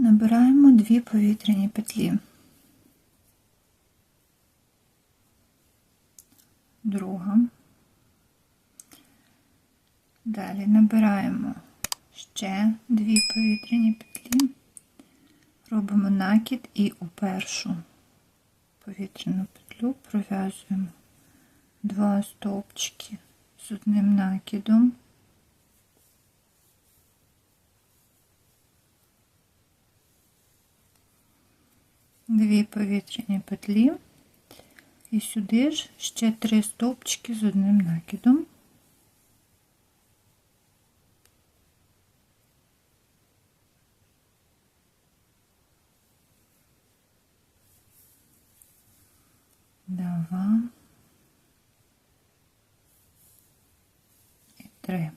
набираємо дві повітряні петлі. Друга. Далі набираємо ще дві повітряні петлі, робимо накид і у першу повітряну петлю пров'язуємо два стовпчики з одним накидом. Дві повітряні петлі, і сюди ж ще три стовпчики з одним накидом. Два і три.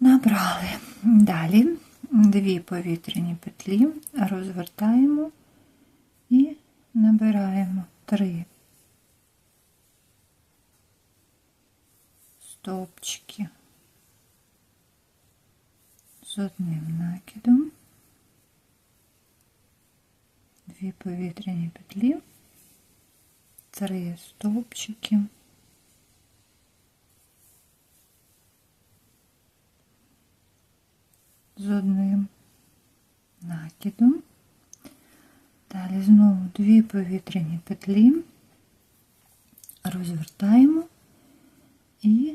Набрали. Далі дві повітряні петлі розвертаємо і набираємо три стовпчики з одним накидом, дві повітряні петлі, три стовпчики. З одним накидом. Далі знову дві повітряні петлі, розвертаємо і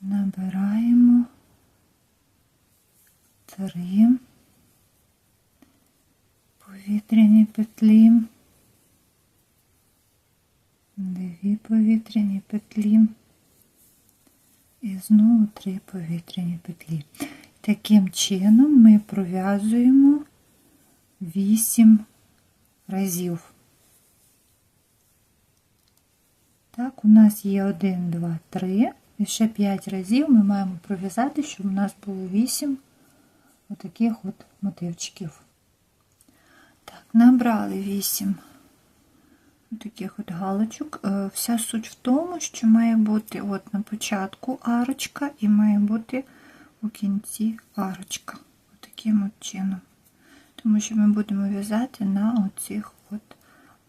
набираємо три повітряні петлі, дві повітряні петлі. І знову три повітряні петлі. Таким чином ми пров'язуємо 8 разів. Так, у нас є 1, 2, 3. І ще 5 разів ми маємо пров'язати, щоб у нас було 8 отаких от мотивчиків. Так, набрали 8 таких от галочок. Е, вся суть в тому, що має бути от на початку арочка і має бути у кінці арочка. Таким от чином. Тому що ми будемо в'язати на оцих от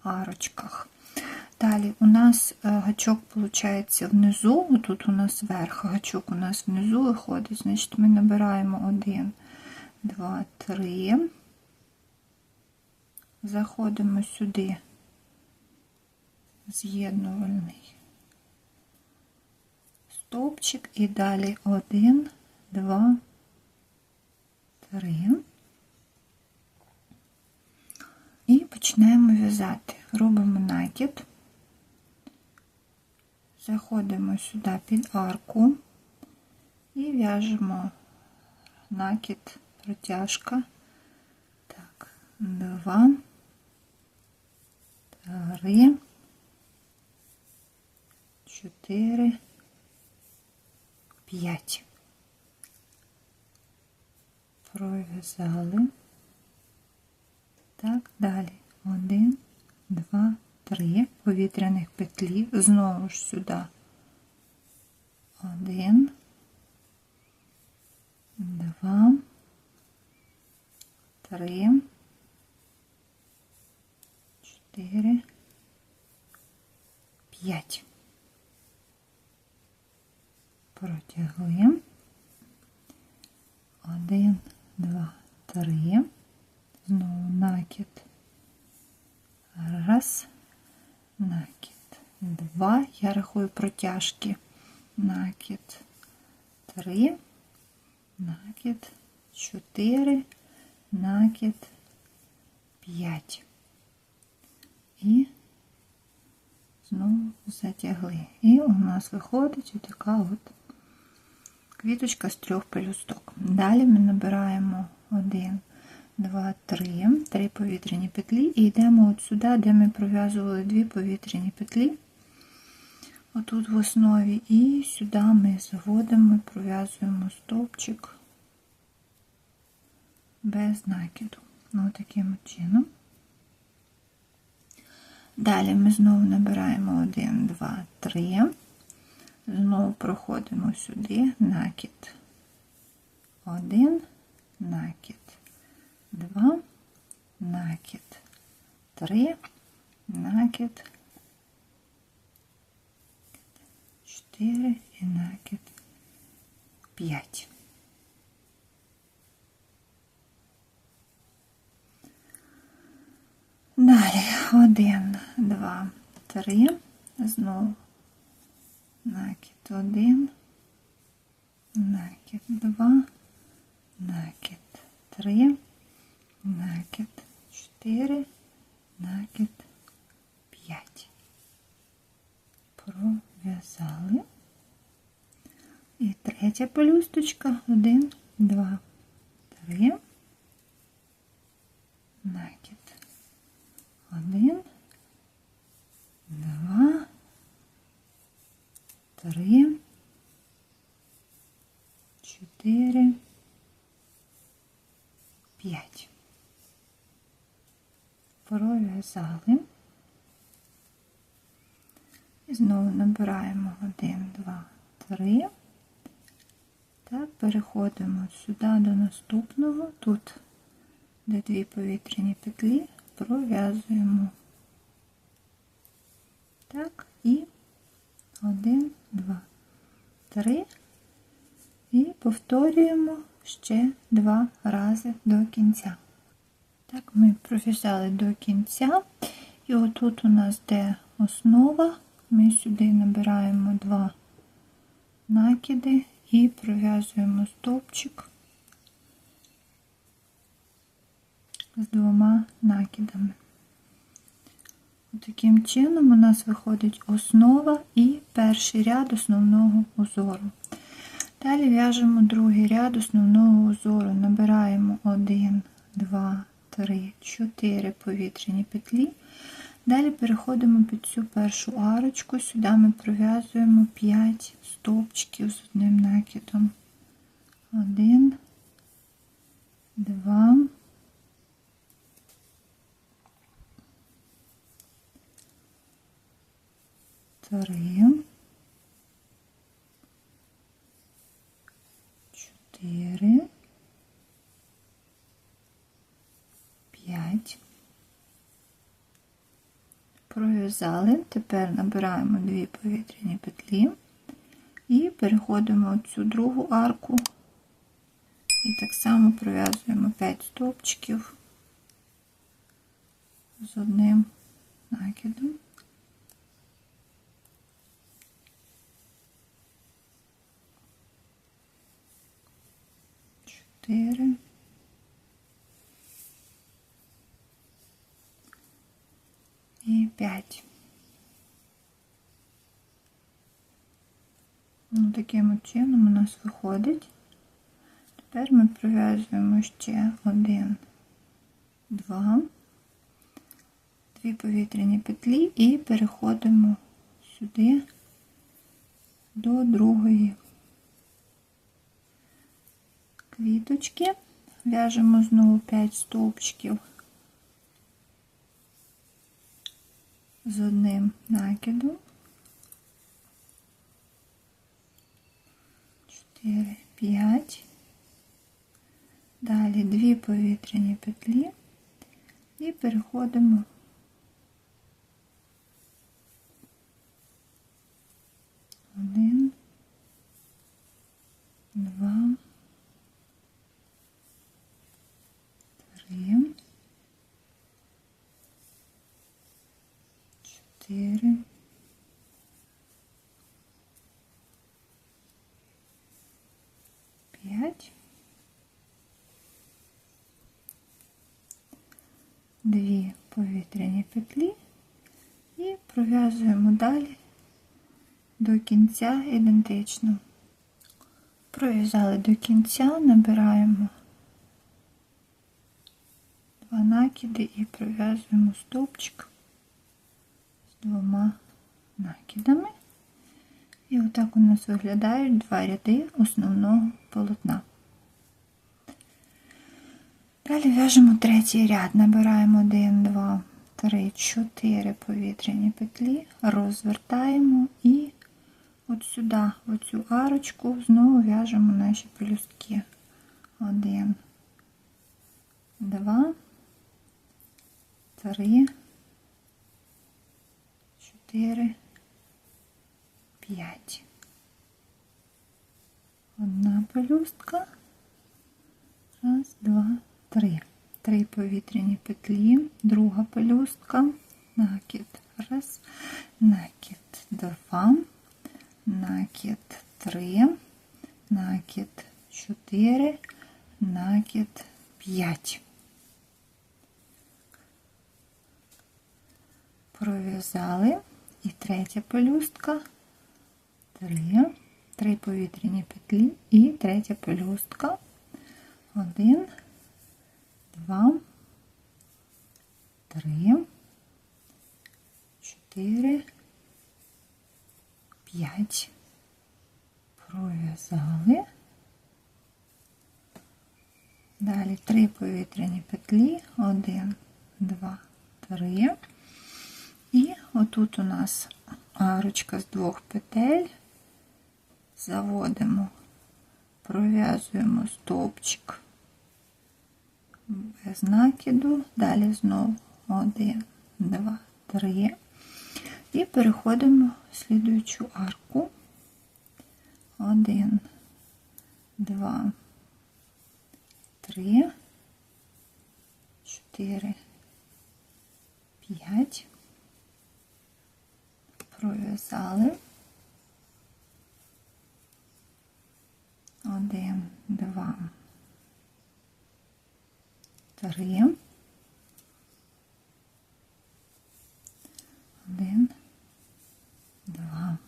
арочках. Далі у нас е, гачок, виходить, внизу, тут у нас верх, гачок у нас внизу виходить, значить ми набираємо 1, 2, 3, заходимо сюди з'єднувальний стовпчик і далі один, два, три. І починаємо в'язати. Робимо накид, заходимо сюди під арку і в'яжемо накид, протяжка. Так, два, три. 4, 5. Пров'язали. Так, далі. 1, 2, 3 повітряних петлі. Знову ж сюди. 1, 2, 3, 4, 5 протягли. Один, два, три. Знову накид. Раз, накид. Два. Я рахую протяжки. Накид. Три. Накид. Чотири. Накид. П'ять. І знову затягли. І у нас виходить така от квіточка з трьох пелюсток. Далі ми набираємо 1, 2, 3, 3 повітряні петлі і йдемо от сюди, де ми пров'язували дві повітряні петлі. Отут в основі, і сюди ми заводимо, пров'язуємо стовпчик без накиду. Ну, таким чином. Далі ми знову набираємо 1, 2, 3. Знову проходимо сюди. Накид. 1, накид, 2, накид, 3, накид, 4 і накид. 5. Далі. Один, два, три, знову накид один. накид два. накид три. накид чотири. накид п'ять. Пров'язали. І третя пелюсточка 1, 2, 3, три, чотири, п'ять. Пров'язали. І знову набираємо один, два, три. Так, переходимо сюди до наступного. Тут, де дві повітряні петлі, пров'язуємо. Так, і один, два, три. І повторюємо ще два рази до кінця. Так, ми пров'язали до кінця. І отут у нас де основа, ми сюди набираємо два накиди і пров'язуємо стовпчик з двома накидами. Таким чином у нас виходить основа і перший ряд основного узору. Далі в'яжемо другий ряд основного узору, набираємо 1, 2, 3, 4 повітряні петлі. Далі переходимо під цю першу арочку, сюди ми пров'язуємо 5 стовпчиків з одним накидом. 1, 2, 3, 4, 5. Пров'язали, тепер набираємо дві повітряні петлі і переходимо цю другу арку і так само пров'язуємо 5 стовпчиків з одним накидом. Чотири. і 5. Ну, таким чином у нас виходить. Тепер ми пров'язуємо ще один, два, дві повітряні петлі і переходимо сюди до другої квіточки, в'яжемо знову 5 стовпчиків. з одним накидом. 4, 5. Далі дві повітряні петлі і переходимо один, два, 4 5 2 повітряні петлі і пров'язуємо далі до кінця ідентично. Пров'язали до кінця, набираємо два накиди і пров'язуємо стовпчик двома накидами. І отак у нас виглядають два ряди основного полотна. Далі в'яжемо третій ряд, набираємо 1, 2, 3, 4 повітряні петлі, розвертаємо і от сюди, в цю арочку, знову в'яжемо наші пелюстки. Один, два, три, чотири, п'ять. Одна пелюстка. Раз, два, три. Три повітряні петлі, друга пелюстка, накид. Раз, накид, два, накид, три, накид, чотири, накид, п'ять. Пров'язали. І третя пелюстка, три, три повітряні петлі і третя пелюстка. Один, два, три, чотири, п'ять. Пров'язали. Далі три повітряні петлі. Один, два, три. І Отут у нас арочка з двох петель, заводимо, пров'язуємо стовпчик без накиду, далі знову 1, 2, 3. І переходимо в слідуючу арку. 1, 2, 3, 4, 5 прописали. Один, два, три. Один, два,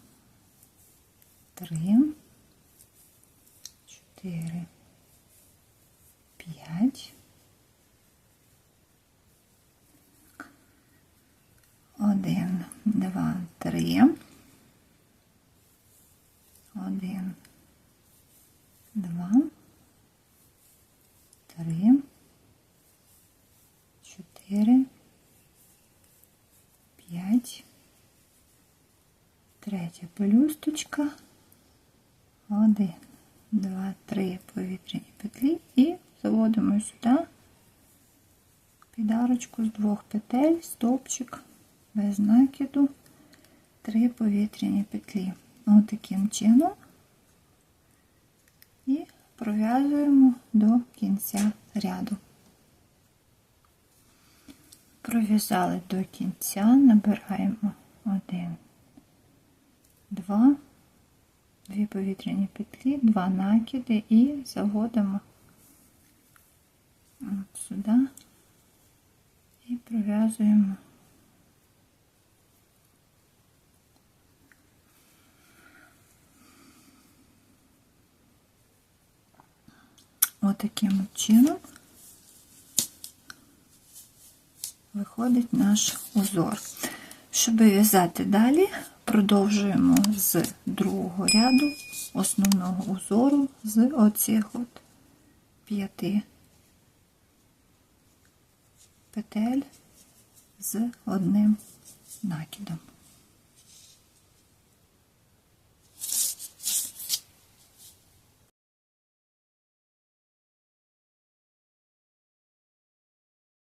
три, чотири, п'ять. Один, два, три. Один, два, три, чотири, п'ять. Третя пелюсточка. Один, два, три повітряні петлі і заводимо сюди підарочку з двох петель, стовпчик без накиду, три повітряні петлі. Ось таким чином і пров'язуємо до кінця ряду. Пров'язали до кінця, набираємо один, два, дві повітряні петлі, два накиди і заводимо сюди і пров'язуємо. Отаким от чином виходить наш узор. Щоб в'язати далі, продовжуємо з другого ряду основного узору з оцих от п'яти петель з одним накидом.